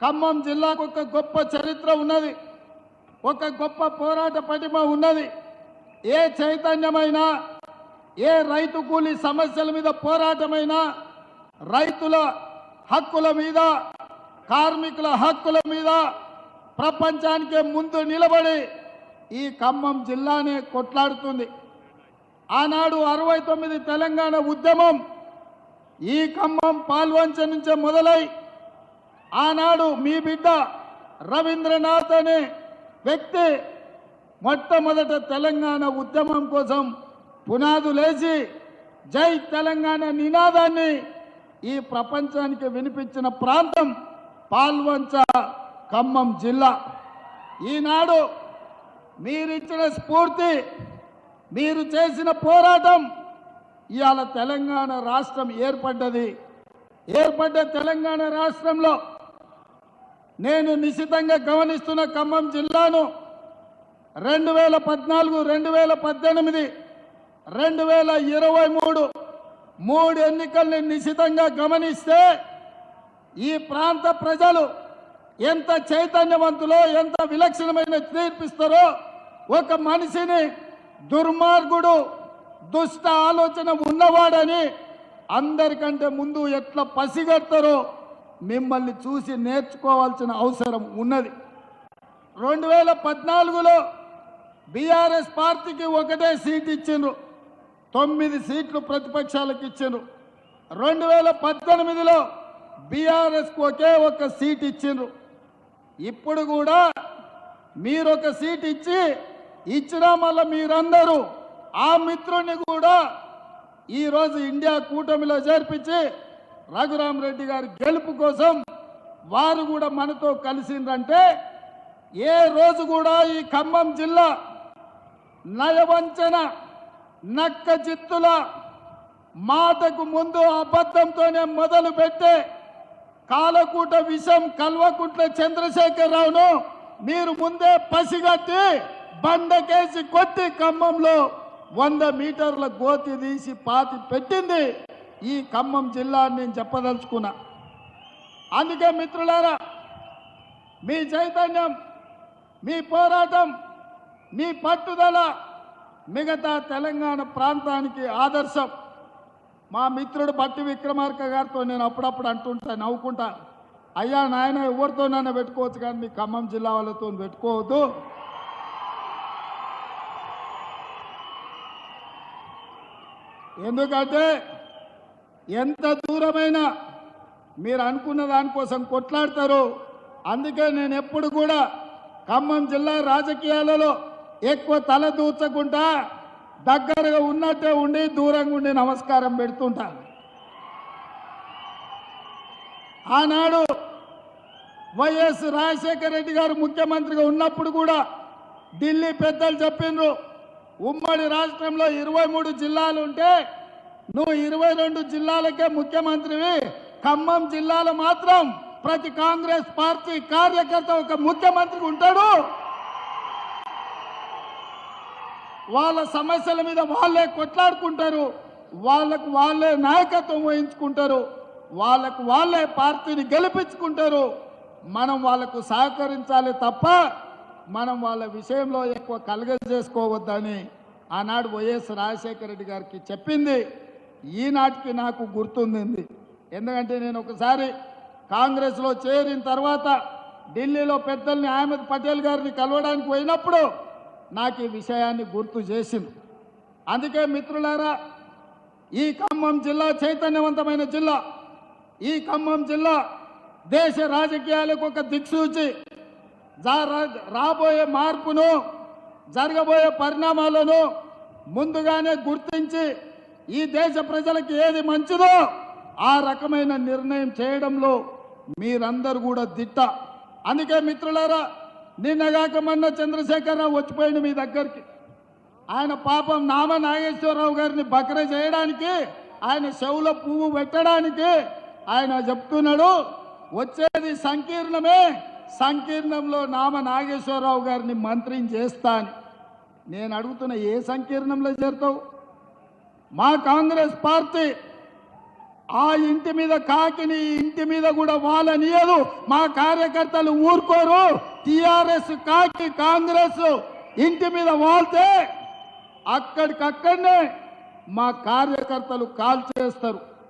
ఖమ్మం జిల్లాకు ఒక గొప్ప చరిత్ర ఉన్నది. ఒక గొప్ప పోరాట పటిమ ఉన్నది. ఏ చైతన్యమైనా ఏ రైతు కూలీ సమస్యల మీద పోరాటమైనా రైతుల హక్కుల మీద కార్మికుల హక్కుల మీద ప్రపంచానికే ముందు నిలబడి ఈ ఖమ్మం జిల్లానే కొట్లాడుతుంది. ఆనాడు అరవై తొమ్మిది తెలంగాణ ఉద్యమం ఈ ఖమ్మం పాల్వంచ నుంచే మొదలై ఆనాడు మీ బిడ్డ రవీంద్రనాథ్ అనే వ్యక్తి మొట్టమొదట తెలంగాణ ఉద్యమం కోసం పునాదులేసి జై తెలంగాణ నినాదాన్ని ఈ ప్రపంచానికి వినిపించిన ప్రాంతం పాల్వంచ ఖమ్మం జిల్లా. ఈనాడు మీరిచ్చిన స్ఫూర్తి మీరు చేసిన పోరాటం ఇవాళ తెలంగాణ రాష్ట్రం ఏర్పడ్డది. ఏర్పడ్డ తెలంగాణ రాష్ట్రంలో నేను నిశితంగా గమనిస్తున్న ఖమ్మం జిల్లాను రెండు వేల పద్నాలుగు రెండు వేల పద్దెనిమిది రెండు వేల ఇరవై మూడు మూడు ఎన్నికల్ని నిశితంగా గమనిస్తే ఈ ప్రాంత ప్రజలు ఎంత చైతన్యవంతులో ఎంత విలక్షణమైన తీర్పిస్తారో ఒక మనిషిని దుర్మార్గుడు దుష్ట ఆలోచన ఉన్నవాడని అందరికంటే ముందు ఎట్లా పసిగడతారో మిమ్మల్ని చూసి నేర్చుకోవాల్సిన అవసరం ఉన్నది. రెండు వేల పద్నాలుగులో బీఆర్ఎస్ పార్టీకి ఒకటే సీట్ ఇచ్చిండ్రు. తొమ్మిది సీట్లు ప్రతిపక్షాలకు ఇచ్చిండ్రు. రెండు వేల పద్దెనిమిదిలో బీఆర్ఎస్కి ఒకే ఒక సీట్ ఇచ్చిండ్రు. ఇప్పుడు కూడా మీరు ఒక సీట్ ఇచ్చి ఇచ్చినా మళ్ళీ మీరందరూ ఆ మిత్రుని కూడా ఈరోజు ఇండియా కూటమిలో చేర్పించి రఘురామరెడ్డి గారి గెలుపు కోసం వారు కూడా మనతో కలిసిండ్రంటే ఏ రోజు కూడా ఈ ఖమ్మం జిల్లా నయవంచన నక్క చిత్తుల మాటకు ముందు అబద్ధంతోనే మొదలు పెట్టే కాలకూట విషం కల్వకుంట్ల చంద్రశేఖరరావును మీరు ముందే పసిగట్టి బండకేసి కొట్టి ఖమ్మంలో వంద మీటర్ల గోతి తీసి పాతి పెట్టింది. ఈ ఖమ్మం జిల్లా నేను చెప్పదలుచుకున్నా. అందుకే మిత్రులారా మీ చైతన్యం మీ పోరాటం మీ పట్టుదల మిగతా తెలంగాణ ప్రాంతానికి ఆదర్శం. మా మిత్రుడు బట్టి విక్రమార్క గారితో నేను అప్పుడప్పుడు అంటుంటా నవ్వుకుంటా అయ్యా నాయన ఎవరితోనైనా పెట్టుకోవచ్చు కానీ మీ ఖమ్మం జిల్లా వాళ్ళతో పెట్టుకోవద్దు. ఎందుకంటే ఎంత దూరమైనా మీరు అనుకున్న దానికోసం కొట్లాడతారు అందుకే నేను ఎప్పుడు కూడా ఖమ్మం జిల్లా రాజకీయాలలో ఎక్కువ తల దూచకుండా దగ్గరగా ఉన్నట్టే ఉండి దూరంగా ఉండి నమస్కారం పెడుతుంటాను ఆనాడు వైఎస్ రాజశేఖర రెడ్డి గారు ముఖ్యమంత్రిగా ఉన్నప్పుడు కూడా ఢిల్లీ పెద్దలు చెప్పిండ్రు ఉమ్మడి రాష్ట్రంలో ఇరవై మూడు జిల్లాలు ఉంటే నువ్వు ఇరవై రెండు జిల్లాలకే ముఖ్యమంత్రివి. ఖమ్మం జిల్లాలో మాత్రం ప్రతి కాంగ్రెస్ పార్టీ కార్యకర్త ఒక ముఖ్యమంత్రి ఉంటాడు. వాళ్ళ సమస్యల మీద వాళ్ళే కొట్లాడుకుంటారు. వాళ్ళకు వాళ్ళే నాయకత్వం వహించుకుంటారు. వాళ్ళకు వాళ్ళే పార్టీని గెలిపించుకుంటారు. మనం వాళ్ళకు సహకరించాలి తప్ప మనం వాళ్ళ విషయంలో ఎక్కువ కలగజేసుకోవద్దని ఆనాడు వైఎస్ రాజశేఖర రెడ్డి గారికి చెప్పింది. ఈనాటికి నాకు గుర్తుంది ఎందుకంటే నేను ఒకసారి కాంగ్రెస్లో చేరిన తర్వాత ఢిల్లీలో పెద్దల్ని అహ్మద్ పటేల్ గారిని కలవడానికి పోయినప్పుడు నాకు ఈ విషయాన్ని గుర్తు చేసింది. అందుకే మిత్రులారా ఈ ఖమ్మం జిల్లా చైతన్యవంతమైన జిల్లా ఈ ఖమ్మం జిల్లా దేశ రాజకీయాలకు ఒక దిక్సూచి. రా- రాబోయే మార్పును జరగబోయే పరిణామాలను ముందుగానే గుర్తించి ఈ దేశ ప్రజలకు ఏది మంచిదో ఆ రకమైన నిర్ణయం చేయడంలో మీరందరూ కూడా దిట్ట. అందుకే మిత్రులారా నిన్నగాక మొన్న చంద్రశేఖరరావు వచ్చిపోయింది మీ దగ్గరికి. ఆయన పాపం నామ నాగేశ్వరరావు గారిని బకర చేయడానికి ఆయన చెవులో పువ్వు పెట్టడానికి ఆయన చెప్తున్నాడు వచ్చేది సంకీర్ణమే సంకీర్ణంలో నామ నాగేశ్వరరావు గారిని మంత్రిని చేస్తాను నేను అడుగుతున్న ఏ సంకీర్ణంలో చేరుతావు? మా కాంగ్రెస్ పార్టీ ఆ ఇంటి మీద కాకిని ఇంటి మీద కూడా వాళ్ళనియదు మా కార్యకర్తలు ఊరుకోరు. టిఆర్ఎస్ కాకి కాంగ్రెస్ ఇంటి మీద వాళ్తే అక్కడికక్కడనే మా కార్యకర్తలు కాల్ చేస్తారు